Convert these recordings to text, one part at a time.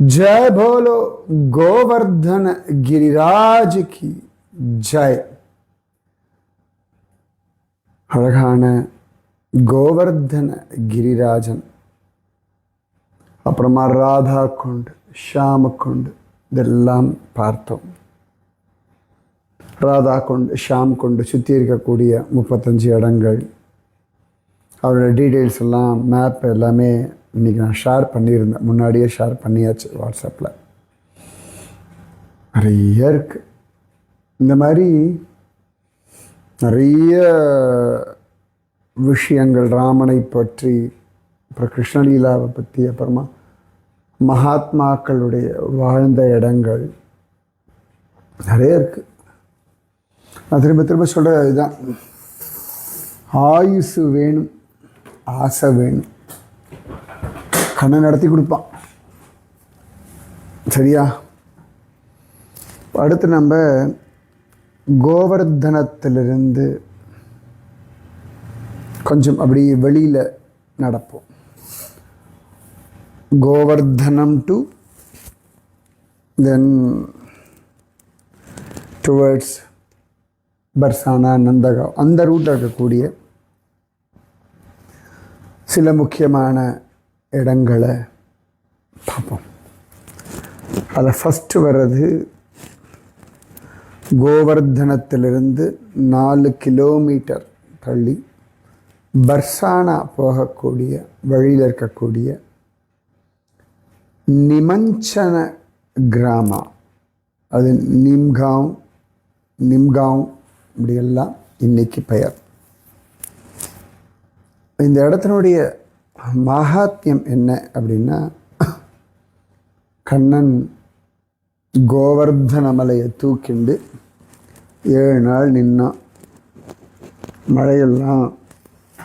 जय बोलो गोवर्धन गिरिराज की ஜெய் அழகான கோவர்தன கிரிராஜன் அப்புறமா ராதா கொண்டு ஷாம கொண்டு இதெல்லாம் பார்த்தோம் ராதா கொண்டு ஷாம் கொண்டு சுற்றி இருக்கக்கூடிய முப்பத்தஞ்சு இடங்கள் அவரோட டீட்டெயில்ஸ் எல்லாம் மேப் எல்லாமே இன்றைக்கி நான் ஷேர் பண்ணியிருந்தேன். முன்னாடியே ஷேர் பண்ணியாச்சு வாட்ஸ்அப்பில் நிறைய இருக்குது இந்த மாதிரி நிறைய விஷயங்கள் ராமனை பற்றி அப்புறம் கிருஷ்ணலீலாவை பற்றி அப்புறமா மகாத்மாக்களுடைய வாழ்ந்த இடங்கள். நிறைய இருக்குது நான் திரும்ப திரும்ப சொல்கிற இதுதான் ஆயுசு வேணும் ஆசை வேணும். கண்ணை நடத்தி கொடுப்பான். சரியா? அடுத்து நம்ம கோவர்தனத்திலிருந்து கொஞ்சம் அப்படி வெளியில் நடப்போம். Govardhanam to then towards Barsana Nandgaon. அந்த ரூட்டில் இருக்கக்கூடிய சில முக்கியமான இடங்களை பார்ப்போம். அதில் ஃபஸ்ட்டு வர்றது கோவர்தனத்திலிருந்து நாலு கிலோமீட்டர் தள்ளி பர்சானா போகக்கூடிய வழியில் இருக்கக்கூடிய நிமஞ்சன கிராமா. அது நிம்காவ் நிம்காவ் இப்படியெல்லாம் இன்னைக்கு பெயர். இந்த இடத்தினுடைய மகாத்மியம் என்ன அப்படின்னா கண்ணன் கோவர்தன மலையை தூக்கிண்டு ஏழு நாள் நின்னான் மழையெல்லாம்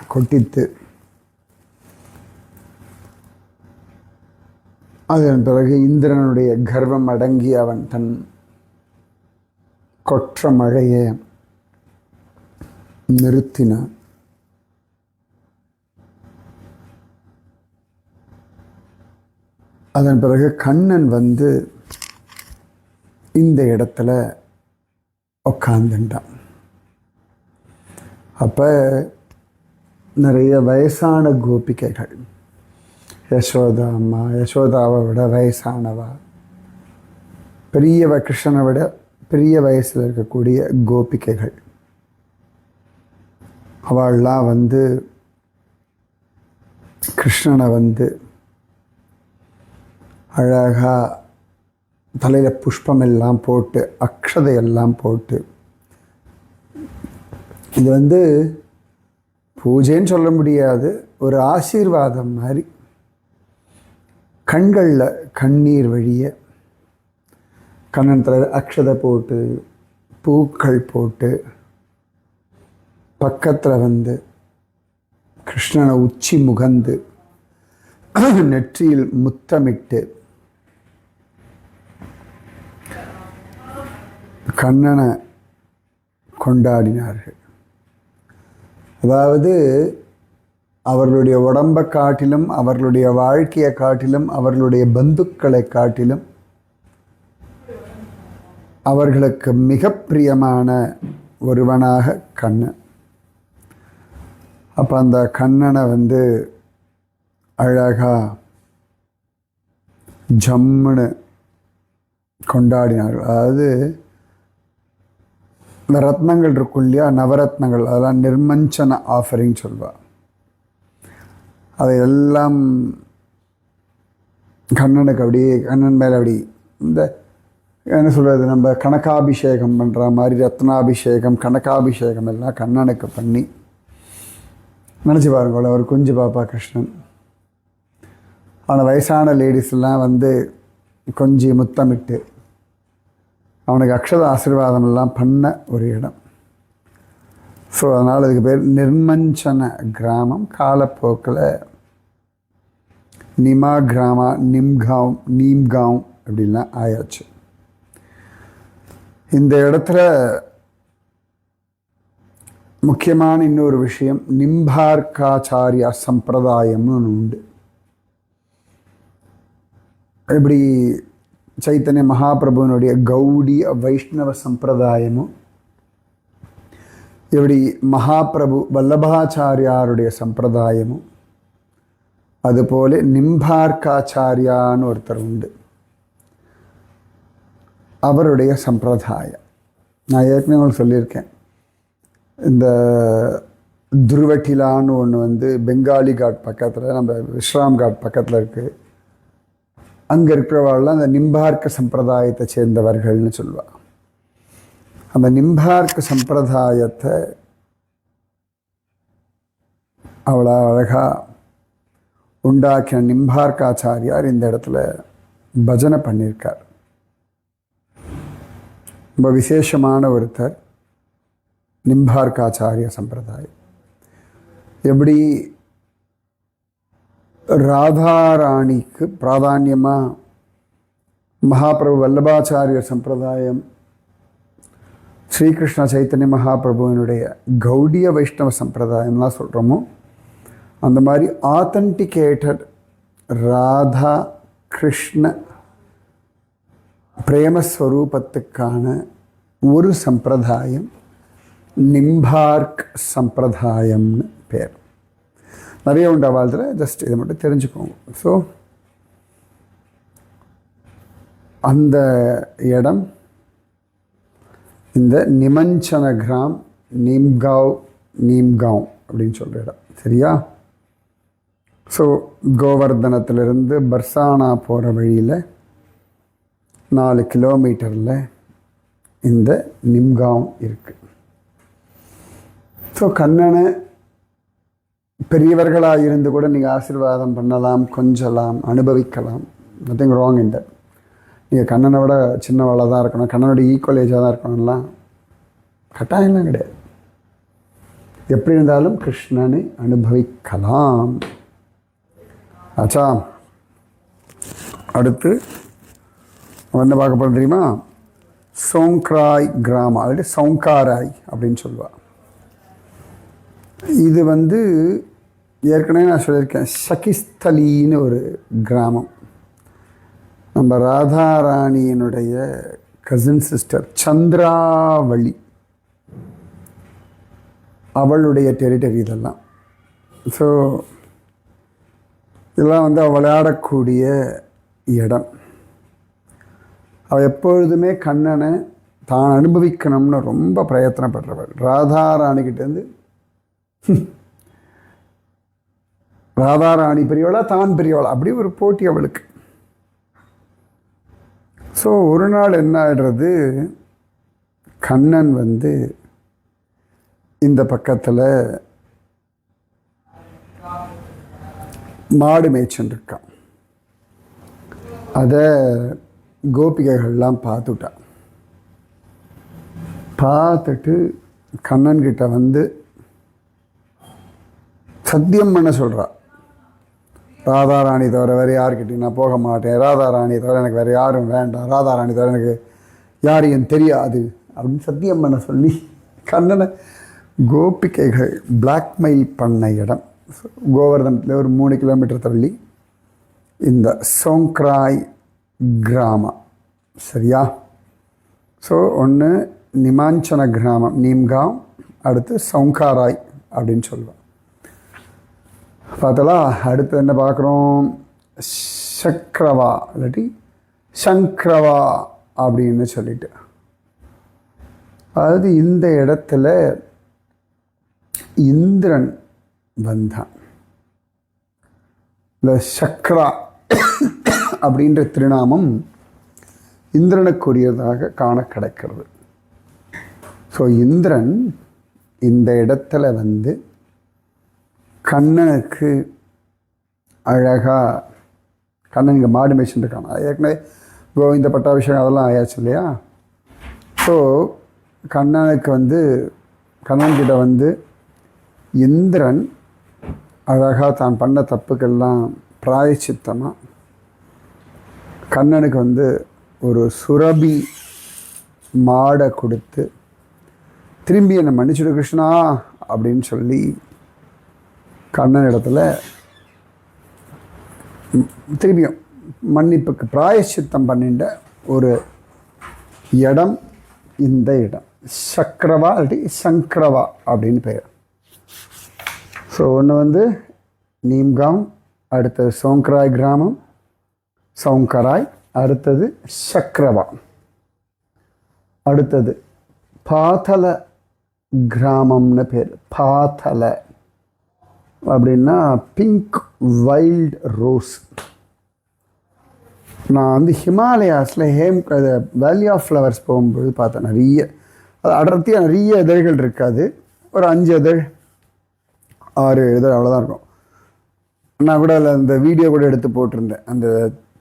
கொட்டித்து அதன் பிறகு இந்திரனுடைய கர்வம் அடங்கி அவன் தன் கொற்ற மழையை நிறுத்தினான். அதன் பிறகு கண்ணன் வந்து இந்த இடத்துல உக்காந்துட்டான். அப்போ நிறைய வயசான கோபிகைகள் யசோதா அம்மா யசோதாவை விட வயசானவா பெரியவ கிருஷ்ணனை விட பெரிய வயசில் இருக்கக்கூடிய கோபிகைகள். அவள்லாம் வந்து கிருஷ்ணனை வந்து அழகாக தலையில் புஷ்பம் எல்லாம் போட்டு அக்ஷதையெல்லாம் போட்டு. இது வந்து பூஜைன்னு சொல்ல முடியாது ஒரு ஆசீர்வாதம் மாதிரி. கண்களில் கண்ணீர் வழிய கண்ணன் தலை அக்ஷதை போட்டு பூக்கள் போட்டு பக்கத்தில் வந்து கிருஷ்ணனை உச்சி முகந்து நெற்றியில் முத்தமிட்டு கண்ணனை கொண்டாடினார்கள். அதாவது அவர்களுடைய உடம்பை காட்டிலும் அவர்களுடைய வாழ்க்கையை காட்டிலும் அவர்களுடைய பந்துக்களை காட்டிலும் அவர்களுக்கு மிக பிரியமான ஒருவனாக கண்ணன். அப்போ அந்த கண்ணனை வந்து அழகாக ஜம்முன்னு கொண்டாடினார்கள். அதாவது இந்த ரத்னங்கள் இருக்கும் இல்லையா? நவரத்னங்கள். அதெல்லாம் நிர்மஞ்சன ஆஃபரிங் சொல்வா. அதை எல்லாம் கண்ணனுக்கு அப்படியே கண்ணன் மேலே அப்படி இந்த என்ன சொல்கிறது நம்ம கணக்காபிஷேகம் பண்ணுற மாதிரி ரத்னாபிஷேகம் கணக்காபிஷேகம் எல்லாம் கண்ணனுக்கு பண்ணி நினச்சி பாருங்களேன் ஒரு குஞ்சு பாப்பா கிருஷ்ணன். ஆனால் வயசான லேடிஸ் எல்லாம் வந்து கொஞ்சி முத்தமிட்டு அவனுக்கு அக்ஷத ஆசீர்வாதம் எல்லாம் பண்ண ஒரு இடம். ஸோ அதனால் இதுக்கு பேர் நிர்மஞ்சன கிராமம் காலப்போக்கில் நிமா கிராமா நிம்காவ் நீம்காவ் அப்படின்லாம் ஆயாச்சு. இந்த இடத்துல முக்கியமான இன்னொரு விஷயம் நிம்பார்க்காச்சாரியா சம்பிரதாயம்னு ஒன்று உண்டு. சைத்தன்ய மகாபிரபுவினுடைய கௌடிய வைஷ்ணவ சம்பிரதாயமும் இப்படி மகாபிரபு வல்லபாச்சாரியாருடைய சம்பிரதாயமும் அதுபோல நிம்பார்க்காச்சாரியான்னு ஒருத்தர் உண்டு. அவருடைய சம்பிரதாயம். நான் ஏற்கனவே உங்களுக்கு சொல்லியிருக்கேன். இந்த துருவட்டிலான்னு ஒன்று வந்து பெங்காலி காட் பக்கத்தில் நம்ம விஸ்ராம் காட் பக்கத்தில் இருக்குது அங்கே இருக்கிறவாள்லாம் அந்த நிம்பார்க்க சம்பிரதாயத்தை சேர்ந்தவர்கள்னு சொல்லுவாள் அந்த நிம்பார்க்க சம்பிரதாயத்தை அவ்வளோ அழகாக உண்டாக்கின நிம்பார்க்காச்சாரியார் இந்த இடத்துல பஜனை பண்ணியிருக்கார். ரொம்ப விசேஷமான ஒருத்தர் நிம்பார்க்காச்சாரிய சம்பிரதாயம். எப்படி ராதாராணிக்கு பிராதான்யமாக மகாபிரபு வல்லபாச்சாரியர் சம்பிரதாயம் ஸ்ரீகிருஷ்ண சைத்தன்ய மகாபிரபுவினுடைய கௌடிய வைஷ்ணவ சம்பிரதாயம்லாம் சொல்கிறோமோ அந்த மாதிரி ஆத்தன்டிகேட்டட் ராதா கிருஷ்ண பிரேமஸ்வரூபத்துக்கான ஒரு சம்பிரதாயம் நிம்பார்க் சம்பிரதாயம்னு பேர். நிறைய உண்டா வாழ்த்துல? ஜஸ்ட் இதை மட்டும் தெரிஞ்சுக்கோங்க. ஸோ அந்த இடம் இந்த நிமஞ்சன கிராம் நீம்காவ் நீம்காவ் அப்படின்னு சொல்கிற இடம். சரியா? ஸோ கோவர்தனத்திலிருந்து பர்சானா போகிற வழியில் நாலு கிலோமீட்டரில் இந்த நிம்காவ் இருக்குது ஸோ கண்ணனை பெரியவர்களாக இருந்து கூட நீங்கள் ஆசீர்வாதம் பண்ணலாம் கொஞ்சலாம் அனுபவிக்கலாம். நத்திங் ராங் இந்த நீங்கள் கண்ணனை விட சின்னவளாக தான் இருக்கணும் கண்ணனோட ஈக்குவல் ஏஜாக தான் இருக்கணும்லாம் கட்டாயம்லாம் கிடையாது. எப்படி இருந்தாலும் கிருஷ்ணனை அனுபவிக்கலாம். ஆச்சா. அடுத்து நம்ம என்ன பார்க்க போகிறது தெரியுமா? சோங்க்ராய் கிராமம் அதாவது சவுங்காராய் அப்படின்னு சொல்லுவாள் இது வந்து ஏற்கனவே நான் சொல்லியிருக்கேன் சகிஸ்தலின்னு ஒரு கிராமம். நம்ம ராதாராணியினுடைய கசின் சிஸ்டர் சந்திராவளி அவளுடைய டெரிட்டரி இதெல்லாம். ஸோ இதெல்லாம் வந்து அவள் விளையாடக்கூடிய இடம். அவள் எப்பொழுதுமே கண்ணனை தான் அனுபவிக்கணும்னு ரொம்ப பிரயத்தனப்படுறவள். ராதாராணிக்கிட்டேருந்து ராதாராணி பெரியவளா தான் பெரியவளா அப்படி ஒரு போட்டி அவளுக்கு. ஸோ ஒரு நாள் என்ன ஆகிடுறது கண்ணன் வந்து இந்த பக்கத்தில் மாடு மேய்ச்சுன்னு இருக்கான். அதை கோபிகைகள்லாம் பார்த்துட்டான் பார்த்துட்டு கண்ணன்கிட்ட வந்து சத்தியம் பண்ண சொல்கிறா ராதாராணி தவிர வேறு யார்கிட்டையும் நான் போக மாட்டேன். ராதாராணி தவிர எனக்கு வேறு யாரும் வேண்டாம். ராதாராணி தவிர எனக்கு யாரையும் தெரியாது. அப்படின்னு சத்தியம் பண்ண சொல்லி கண்ணனை கோபிகைகள் பிளாக்மெயில் பண்ண இடம். கோவர்தனத்தில் ஒரு மூணு கிலோமீட்டர் தள்ளி இந்த சோங்க்ராய் கிராமம். சரியா? ஸோ ஒன்று நிமாஞ்சன கிராமம் நீம்காம் அடுத்து சவுங்காராய் அப்படின்னு சொல்லுவோம் பார்த்தலா அடுத்து என்ன பார்க்குறோம்? சக்ரவா இல்லாட்டி சங்க்ரவா அப்படின்னு சொல்லிட்டு. அதாவது இந்த இடத்துல இந்திரன் வந்தான். இந்த சக்ரா அப்படின்ற திருநாமம் இந்திரனுக்குரியதாக காண கிடைக்கிறது ஸோ இந்திரன் இந்த இடத்துல வந்து கண்ணனுக்கு அழகாக கண்ணன் இங்கே மாடு மேய்ச்சிட்டுருக்கான் ஏற்கனவே கோவிந்த பட்டாபிஷேகம் அதெல்லாம் ஆயாச்சு இல்லையா? ஸோ கண்ணனுக்கு வந்து கண்ணன்கிட்ட வந்து இந்திரன் அழகாக தான் பண்ண தப்புக்கெல்லாம் பிராயச்சித்தமாக கண்ணனுக்கு வந்து ஒரு சுரபி மாடை கொடுத்து திரும்பி என்னை மன்னிச்சுடு கிருஷ்ணா அப்படின்னு சொல்லி கண்ணன் இடத்துல திரும்பியும் மன்னிப்புக்கு பிராயச்சித்தம் பண்ணிட்ட ஒரு இடம் இந்த இடம். சக்கரவா இல்லாட்டி சங்கரவா அப்படின்னு பெயர். ஸோ ஒன்று வந்து நீம்காம் அடுத்தது சோங்கராய் கிராமம் சவுங்கராய் அடுத்தது சக்கரவா. அடுத்தது பாத்தல கிராமம்னு பேர். பாத்தல அப்படின்னா பிங்க் வைல்ட் ரோஸ் நான் வந்து ஹிமாலயாஸில் ஹேம் வேலி ஆஃப் ஃப்ளவர்ஸ் போகும்போது பார்த்தேன் நிறைய. அது அடர்த்தியாக நிறைய இதழ்கள் இருக்காது. ஒரு அஞ்சு இதழ் ஆறு இதழ் அவ்வளோதான் இருக்கும். நான் கூட அதில் அந்த வீடியோ கூட எடுத்து போட்டிருந்தேன். அந்த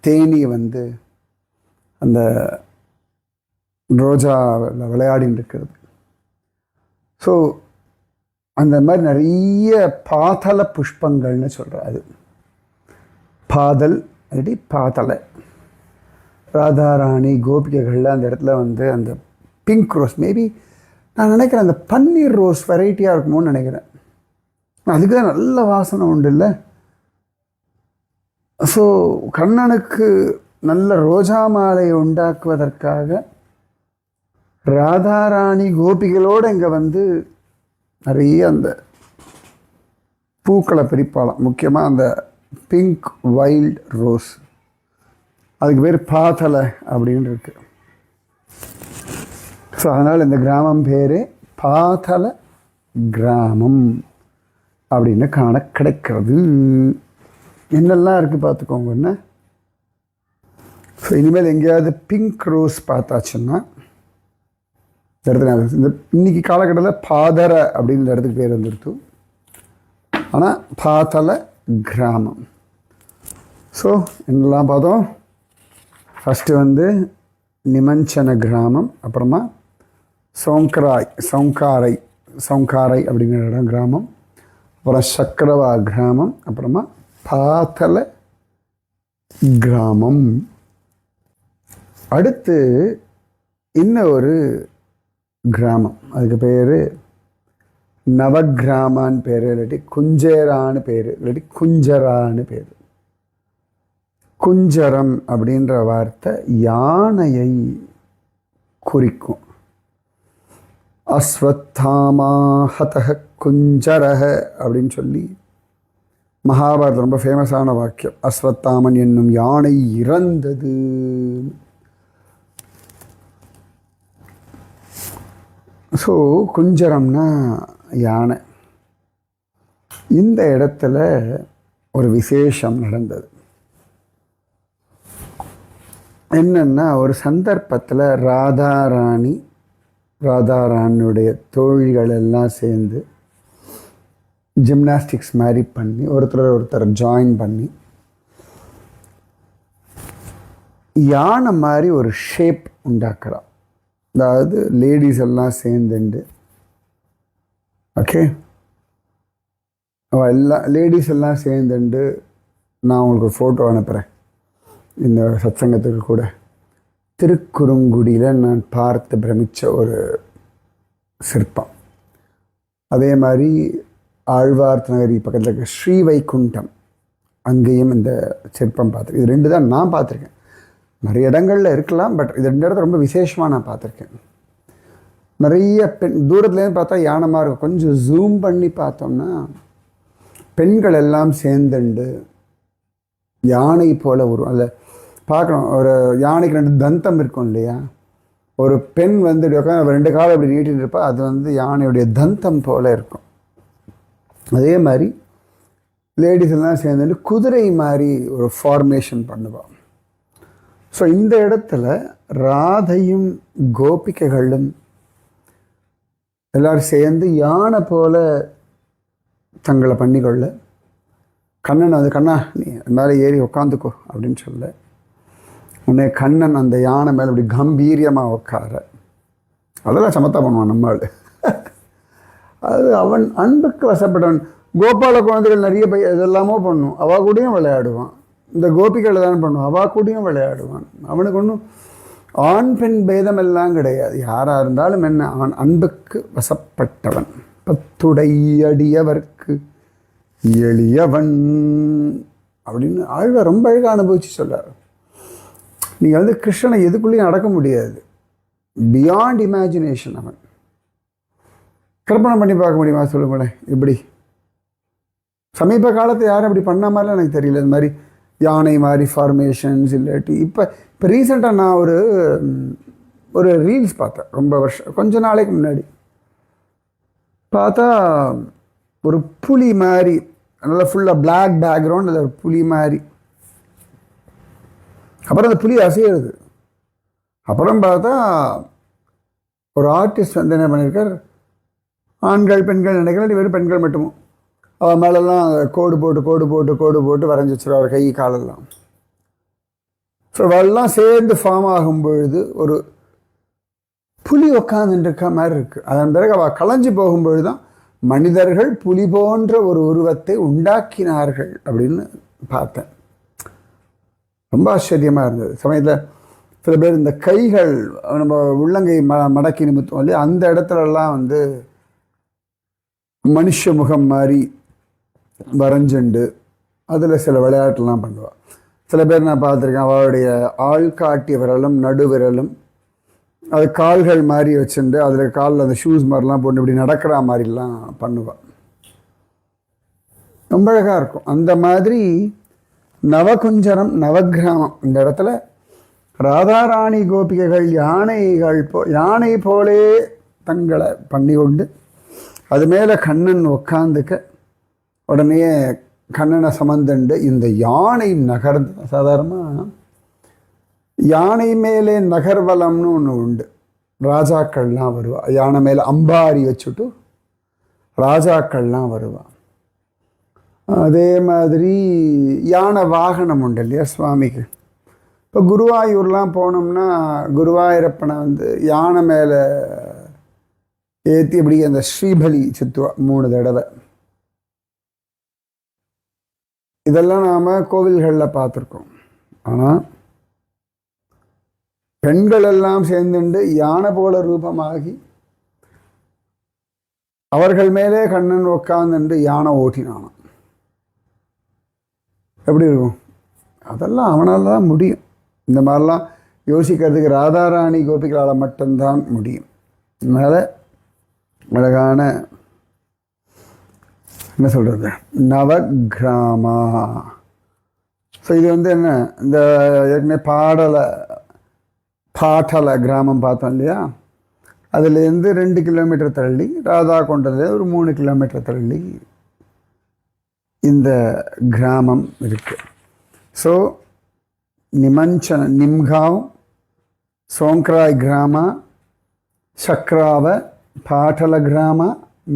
தேனி வந்து அந்த ரோஜா விளையாடின்னு இருக்கிறது. ஸோ அந்த மாதிரி நிறைய பாதல புஷ்பங்கள்னு சொல்கிறேன் அது பாதல் அடி பாதலை ராதாராணி கோபிகைகளில் அந்த இடத்துல வந்து அந்த பிங்க் ரோஸ் மேபி நான் நினைக்கிறேன் அந்த பன்னீர் ரோஸ் வெரைட்டியாக இருக்குமோன்னு நினைக்கிறேன். அதுக்கு தான் நல்ல வாசனை உண்டு இல்லை? ஸோ கண்ணனுக்கு நல்ல ரோஜா மாலை உண்டாக்குவதற்காக ராதாராணி கோபிகளோடு இங்கே வந்து நிறைய அந்த பூக்களை பிரிப்பாளாம். முக்கியமாக அந்த பிங்க் வைல்ட் ரோஸ் அதுக்கு பேர் பாத்தலை அப்படின்னு இருக்கு. ஸோ அதனால் இந்த கிராமம் பேர் பாத்தல கிராமம் அப்படின்னு காண கிடைக்கிறது என்னெல்லாம் இருக்குது பார்த்துக்கோங்க என்ன? ஸோ இனிமேல் எங்கேயாவது பிங்க் ரோஸ் பார்த்தாச்சுன்னா இந்த இந்த இன்னைக்கு காலகட்டத்தில் பாதர அப்படின்ற இடத்துக்கு பேர் வந்துடுத்து ஆனால் பாத்தல கிராமம். ஸோ என்னெல்லாம் பார்த்தோம்? ஃபஸ்ட்டு வந்து நிமஞ்சன கிராமம் அப்புறமா சோங்கராய் சௌங்காரை சௌங்காரை அப்படிங்கிற இடம் கிராமம் அப்புறம் சக்கரவா கிராமம் அப்புறமா பாத்தல கிராமம். அடுத்து இன்னும் ஒரு கிராமம். அதுக்கு பேர் நவகிராமான்னு பேர் இல்லாட்டி குஞ்சேரான்னு பேர் இல்லாட்டி குஞ்சரான்னு பேர். குஞ்சரம் அப்படின்ற வார்த்தை யானையை குறிக்கும். அஸ்வத்தாமா ஹதஹ அப்படின்னு சொல்லி மகாபாரதம் ரொம்ப ஃபேமஸான வாக்கியம். அஸ்வத்தாமன் என்னும் யானை இறந்தது. ஸோ குஞ்சரம்னா யானை. இந்த இடத்துல ஒரு விசேஷம் நடந்தது. என்னென்னா ஒரு சந்தர்ப்பத்தில் ராதாராணி ராதாராணியுடைய தோழிகள் எல்லாம் சேர்ந்து ஜிம்னாஸ்டிக்ஸ் மாதிரி பண்ணி ஒருத்தர் ஒருத்தர் ஜாயின் பண்ணி யானை மாதிரி ஒரு ஷேப் உண்டாக்குறான் அதாவது லேடிஸ் எல்லாம் சேர்ந்துண்டு. ஓகே அவள் எல்லாம் லேடிஸ் எல்லாம் சேர்ந்துண்டு நான் உங்களுக்கு ஒரு ஃபோட்டோ அனுப்புகிறேன் இந்த சத்சங்கத்துக்கு கூட. திருக்குறுங்குடியில் நான் பார்த்து பிரமித்த ஒரு சிற்பம். அதே மாதிரி ஆழ்வார்த்த நகரி பக்கத்தில் இருக்க ஸ்ரீவைகுண்டம் அங்கேயும் இந்த சிற்பம் பார்த்துருக்கேன் இது ரெண்டு தான் நான் பார்த்துருக்கேன். நிறைய இடங்களில் இருக்கலாம் பட் இது ரெண்டு இடத்துல ரொம்ப விசேஷமாக நான் பார்த்துருக்கேன். நிறைய பெண் தூரத்துலேருந்து பார்த்தா யானமாக இருக்கும். கொஞ்சம் ஜூம் பண்ணி பார்த்தோம்னா பெண்கள் எல்லாம் சேர்ந்துண்டு யானை போல் ஒரு அதில் பார்க்கணும். ஒரு யானைக்கு ரெண்டு தந்தம் இருக்கும் இல்லையா? ஒரு பெண் வந்து இப்படி உட்காந்து ரெண்டு காலம் இப்படி நீட்டிட்டு இருப்பா அது வந்து யானையுடைய தந்தம் போல இருக்கும். அதே மாதிரி லேடிஸ் எல்லாம் சேர்ந்துட்டு குதிரை மாதிரி ஒரு ஃபார்மேஷன் பண்ணுவாள் ஸோ இந்த இடத்துல ராதையும் கோபிகைகளும் எல்லாரும் சேர்ந்து யானை போல தங்களை பண்ணிக்கொள்ள கண்ணன் அது கண்ணா நீ மேலே ஏறி உக்காந்துக்கோ அப்படின்னு சொல்ல உன்னே கண்ணன் அந்த யானை மேலே இப்படி கம்பீரியமாக உட்கார அதெல்லாம் சமத்தா பண்ணுவான் நம்மாள் அது அவன் அன்புக்கு வசப்பட்டவன். கோபால குழந்தைகள் நிறைய பை இதெல்லாமோ பண்ணும். அவள் கூடயும் விளையாடுவான். இந்த கோபிகள் தான் பண்ணுவான். அவா கூடயும் விளையாடுவான். அவனுக்கு ஒன்றும் ஆண் பெண் பேதமெல்லாம் கிடையாது. யாராக இருந்தாலும் என்ன அவன் அன்புக்கு வசப்பட்டவன். பத்துடையடியவர்க்கு எளியவன் அப்படின்னு ஆழ்வார் ரொம்ப அழகாக அனுபவிச்சு சொல்கிறார் நீங்கள் வந்து கிருஷ்ணனை எதுக்குள்ளேயும் அடக்க முடியாது. பியாண்ட் இமேஜினேஷன் அவன். கற்பனை பண்ணி பார்க்க முடியுமா சொல்லுங்களேன்? இப்படி. சமீப காலத்தை யாரும் அப்படி பண்ண மாதிரிலாம் எனக்கு தெரியல. இந்த மாதிரி யானை மாதிரி ஃபார்மேஷன்ஸ் இல்லாட்டி இப்போ இப்போ ரீசெண்டாக நான் ஒரு ஒரு ரீல்ஸ் பார்த்தேன் ரொம்ப வருஷம் கொஞ்ச நாளைக்கு முன்னாடி. பார்த்தா ஒரு புலி மாதிரி நல்லா ஃபுல்லாக பிளாக் பேக்ரவுண்ட் அது ஒரு புலி மாதிரி. அப்புறம் அந்த புலி அசையிறது. அப்புறம் பார்த்தா ஒரு ஆர்டிஸ்ட் வந்து என்ன பண்ணியிருக்கார் ஆண்கள் பெண்கள் நினைக்கிறேன் வெறும் பெண்கள் மட்டுமும் அவன் மேலெல்லாம் கோடு போட்டு கோடு போட்டு கோடு போட்டு வரைஞ்சி வச்சிருவார் கை காலெல்லாம். ஸோ அவெல்லாம் சேர்ந்து ஃபார்ம் ஆகும் பொழுது ஒரு புலி உக்காந்துருக்க மாதிரி இருக்குது அதன் பிறகு அவள் களைஞ்சு போகும்பொழுது தான் மனிதர்கள் புலி போன்ற ஒரு உருவத்தை உண்டாக்கினார்கள் அப்படின்னு பார்த்தேன். ரொம்ப ஆச்சரியமாக இருந்தது. சமயத்தில் சில பேர் இந்த கைகள் நம்ம உள்ளங்கை ம மடக்கி நிமித்தம் இல்லையா? அந்த இடத்துலலாம் வந்து மனுஷ முகம் மாதிரி வரைஞ்சுண்டு அதில் சில விளையாட்டுலாம் பண்ணுவாள் சில பேர் நான் பார்த்துருக்கேன் அவளுடைய ஆள்காட்டி விரலும் நடு விரலும் அது கால்கள் மாதிரி வச்சுட்டு அதில் காலில் அந்த ஷூஸ் மாதிரிலாம் போட்டு இப்படி நடக்கிற மாதிரிலாம் பண்ணுவாள் ரொம்ப அழகாக இருக்கும். அந்த மாதிரி நவகுஞ்சரம் நவகிராமம் இந்த இடத்துல ராதாராணி கோபிகைகள் யானைகள் போ யானை போலே தங்களை பண்ணி கொண்டு அது மேலே கண்ணன் உட்காந்துக்க உடனே கண்ணனை சமந்தண்டு இந்த யானை நகர் சாதாரணமாக யானை மேலே நகர்வலம்னு ஒன்று உண்டு. ராஜாக்கள்லாம் வருவா. யானை மேலே அம்பாரி வச்சுட்டு ராஜாக்கள்லாம் வருவான் அதே மாதிரி யானை வாகனம் உண்டு இல்லையா சுவாமிக்கு. இப்போ குருவாயூர்லாம் போனோம்னா குருவாயூரப்பனை வந்து யானை மேலே ஏற்றி இப்படி அந்த ஸ்ரீபலி சுத்துவா மூணு தடவை. இதெல்லாம் நாம் கோவில்களில் பார்த்துருக்கோம். ஆனால் பெண்கள் எல்லாம் சேர்ந்துண்டு யானை போல ரூபமாகி அவர்கள் மேலே கண்ணன் உட்காந்துண்டு யானை ஓட்டினானான் எப்படி இருக்கும்? அதெல்லாம் அவனால் தான் முடியும். இந்த மாதிரிலாம் யோசிக்கிறதுக்கு ராதாராணி கோபிகளால் மட்டும்தான் முடியும். அதனால் அழகான என்ன சொல்கிறது நவகிராமா. ஸோ இது வந்து என்ன? இந்த ஏற்கனவே பாடலை பாட்டலை கிராமம் பார்த்தோம் இல்லையா? அதுலேருந்து ரெண்டு கிலோமீட்டர் தள்ளி ராதா கொண்டதுல ஒரு மூணு கிலோமீட்டர் தள்ளி இந்த கிராமம் இருக்குது ஸோ நிமஞ்சன நிம்காவ் சோங்க்ராய் கிராமா சக்ராவ பாட்டல கிராமா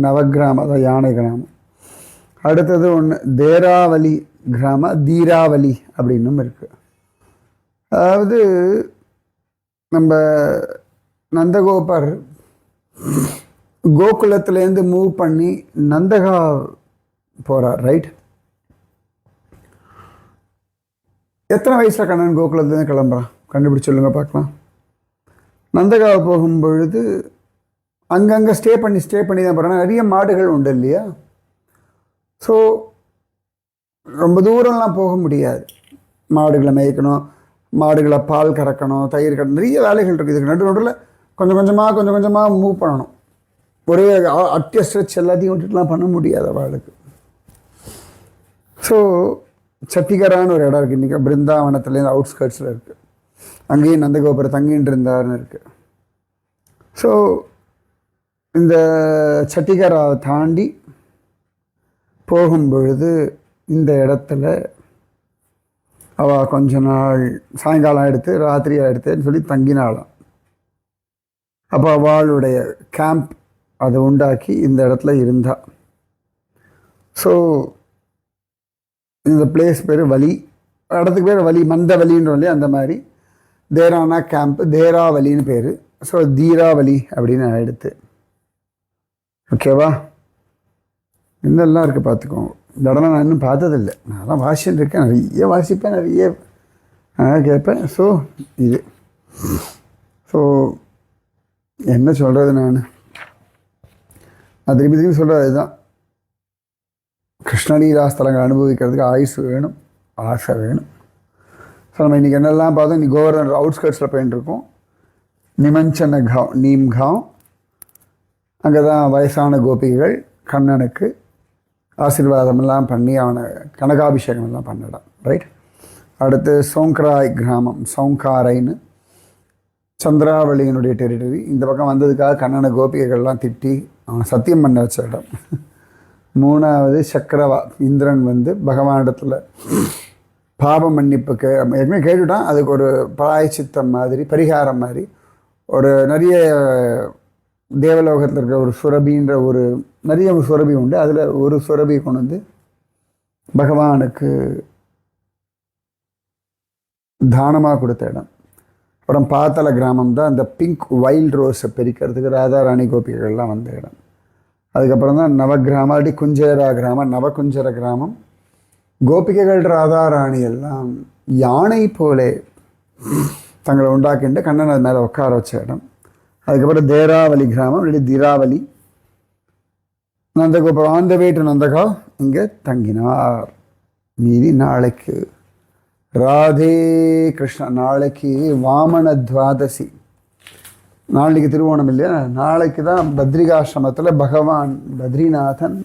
நவகிராம அதாவது யானை கிராமம். அடுத்தது ஒன்று தேராவலி கிராம தீராவலி அப்படின்னும் இருக்குது அதாவது நம்ம நந்தகோபர் கோகுலத்துலேருந்து மூவ் பண்ணி நந்தகா போகிறார் ரைட் எத்தனை வயசில் கண்ணன் கோகுலத்துலேருந்து கிளம்புறான்? கண்டுபிடிச்சு சொல்லுங்க பார்க்கலாம். நந்தகாவை போகும்பொழுது அங்கங்கே ஸ்டே பண்ணி ஸ்டே பண்ணி தான் போகிறாங்க நிறைய மாடுகள் உண்டு இல்லையா? ஸோ ரொம்ப தூரம்லாம் போக முடியாது. மாடுகளை மேய்க்கணும் மாடுகளை பால் கறக்கணும் தயிர் கட்டணும் நிறைய வேலைகள் இருக்குது. இதுக்கு நடு நடுவில் கொஞ்சம் கொஞ்சமாக கொஞ்சம் கொஞ்சமாக மூவ் பண்ணணும். ஒரே அ- அட்டிய ஸ்ட்ரெச் எல்லாத்தையும் விட்டுட்டுலாம் பண்ண முடியாது அவளுக்கு. ஸோ சத்திகரான்னு ஒரு இடம் இருக்குது இன்றைக்கி பிருந்தாவனத்துலேருந்து அவுட்ஸ்கர்ட்ஸில் இருக்குது அங்கேயும் நந்தகோபுரம் தங்கின்னு இருந்தார்னு இருக்குது ஸோ இந்த சட்டிகராவை தாண்டி போகும்பொழுது இந்த இடத்துல அவள் கொஞ்ச நாள் சாயங்காலம் எடுத்து ராத்திரி எடுத்துன்னு சொல்லி தங்கினாளாம். அப்போ அவளுடைய கேம்ப் அதை உண்டாக்கி இந்த இடத்துல இருந்தா. ஸோ இந்த பிளேஸ் பேர் வலி இடத்துக்கு பேர் வலி மந்த வலின்றோம் இல்லையா அந்த மாதிரி. தேரானா கேம்ப் தேராவலின்னு பேர். ஸோ தீராவலி அப்படின்னு எடுத்து ஓகேவா இன்னெல்லாம் இருக்குது பார்த்துக்கோங்க இந்த இடம்லாம் நான் இன்னும் பார்த்ததில்லை. நான் வாசிச்சுட்டு இருக்கேன். நிறைய வாசிப்பேன் நிறைய கேட்பேன். ஸோ இது. ஸோ என்ன சொல்கிறது நான்? நான் திரும்பி திரும்பி சொல்கிறது இதுதான் கிருஷ்ணலீலா ஸ்தலங்கள் அனுபவிக்கிறதுக்கு ஆயுசு வேணும் ஆசை வேணும். ஸோ நம்ம இன்றைக்கி என்னெல்லாம் பார்த்தோம்? இன்றைக்கி கோவர்னர் அவுட்ஸ்கர்ட்ஸில் போயின்னு இருக்கோம். நிமஞ்சன காவ் நீம் காவ் அங்கே தான் வயசான கோபிகைகள் கண்ணனுக்கு ஆசீர்வாதமெல்லாம் பண்ணி அவனை கனகாபிஷேகம் எல்லாம் பண்ணிடான் ரைட் அடுத்து சோங்கராய் கிராமம் சோங்காரைன்னு சந்திராவளியினுடைய டெரிட்டரி இந்த பக்கம் வந்ததுக்காக கண்ணனை கோபிகைகள்லாம் திட்டி அவனை சத்தியம் பண்ண வச்ச இடம். மூணாவது சக்கரவா இந்திரன் வந்து பகவானிடத்தில் பாப மன்னிப்புக்கு ஏற்கனவே கேட்டுட்டான் அதுக்கு ஒரு பிராயச்சித்தம் மாதிரி பரிகாரம் மாதிரி. ஒரு நிறைய தேவலோகத்தில் இருக்கிற ஒரு சுரபின்ற ஒரு நிறைய சுரபி உண்டு. அதில் ஒரு சுரபி கொண்டு வந்து பகவானுக்கு தானமாக கொடுத்த இடம். அப்புறம் பாத்தல கிராமம் தான் அந்த பிங்க் வைல்ட் ரோஸை பிரிக்கிறதுக்கு ராதாராணி கோபிகள்லாம் வந்த இடம். அதுக்கப்புறம் தான் நவகிராம அடி குஞ்சேரா கிராமம் நவகுஞ்சர கிராமம். கோபிகைகள் ராதாராணி எல்லாம் யானை போலே தங்களை உண்டாக்கிண்டு கண்ணன் அது மேலே உட்கார வச்ச இடம். அதுக்கப்புறம் தேராவலி கிராமம் இல்லை திராவலி நந்தகோபுரம் ஆன் த வே டு நந்தகா இங்கே தங்கினார். மீதி நாளைக்கு. ராதே கிருஷ்ணா நாளைக்கு வாமன துவாதசி. நாளைக்கு திருவோணம் இல்லையா? நாளைக்கு தான் பத்ரிகாசிரமத்தில் பகவான் பத்ரிநாதன்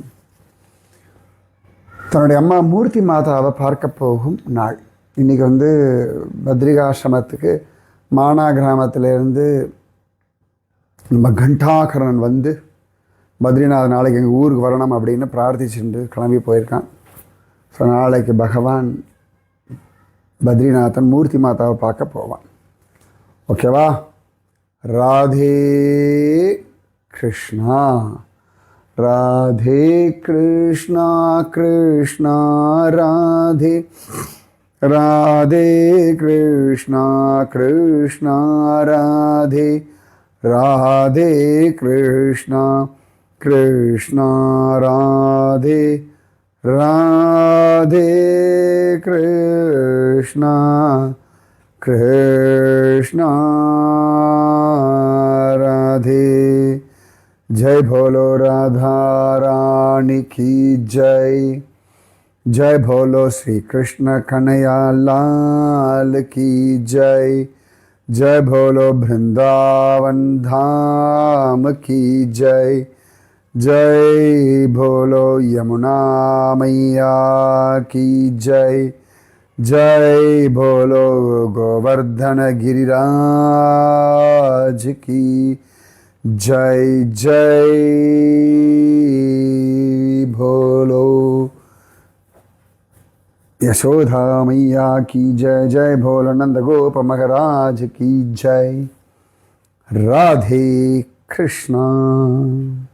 தன்னுடைய அம்மா மூர்த்தி மாதாவை பார்க்க போகும் நாள். இன்றைக்கி வந்து பத்ரிகாசிரமத்துக்கு மானா கிராமத்திலேருந்து நம்ம கண்டாகரன் வந்து பத்ரிநாத் நாளைக்கு எங்கள் ஊருக்கு வரணும் அப்படின்னு பிரார்த்திச்சுட்டு கிளம்பி போயிருக்கான். ஸோ நாளைக்கு பகவான் பத்ரிநாதன் மூர்த்தி மாதாவை பார்க்க போவான். ஓகேவா ராதே கிருஷ்ணா. ராதே கிருஷ்ணா கிருஷ்ணா ராதே. ராதே கிருஷ்ணா கிருஷ்ணா ராதே. ராதே கிருஷ்ணா. कृष्ण राधे राधे कृष्ण कृष्ण राधे। जय भोलो राधा रानी की जय। जय भोलो श्री कृष्ण कन्हैया लाल की जय। जय भोलो वृंदावन धाम की जय। जय भोलो यमुना मैया की जय। जय भोलो गोवर्धन गिरिराज की जय। जय भोलो यशोधा मैया की जय। जय भोलो नंद गोप महाराज की जय। राधे कृष्णा।